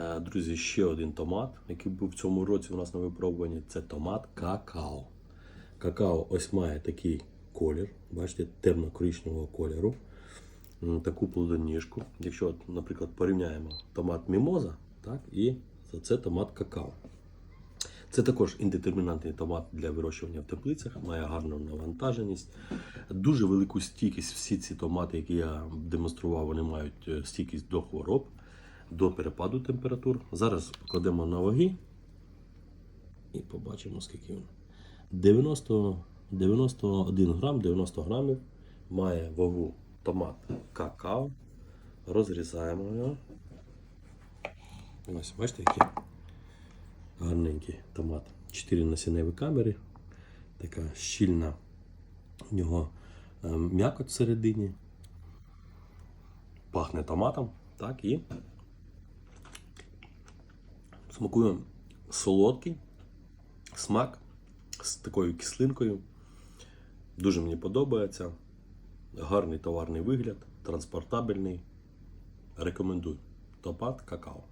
Е, Друзі, ще один томат, який був в цьому році у нас на випробуванні. Це томат какао. Какао ось має такий колір, бачите, темно-коричневого кольору. Таку плодоніжку. Якщо, наприклад, порівняємо томат мімоза, так, і це томат какао. Це також індетермінантний томат для вирощування в теплицях, має гарну навантаженість, дуже велику стійкість. Всі ці томати, які я демонстрував, вони мають е, стійкість до хвороб, до перепаду температур. Зараз кладемо на ваги і побачимо, скільки він. 90, 91 грам, 90 грамів має вагу томат какао. Розрізаємо його. Ось, бачите, який гарненький томат. 4 насінневі камери. Така щільна у нього е, м'якоть всередині. Пахне томатом. Так, і смакує солодкий смак з такою кислинкою. Дуже мені подобається. Гарний товарний вигляд, транспортабельний. Рекомендую. Топат какао.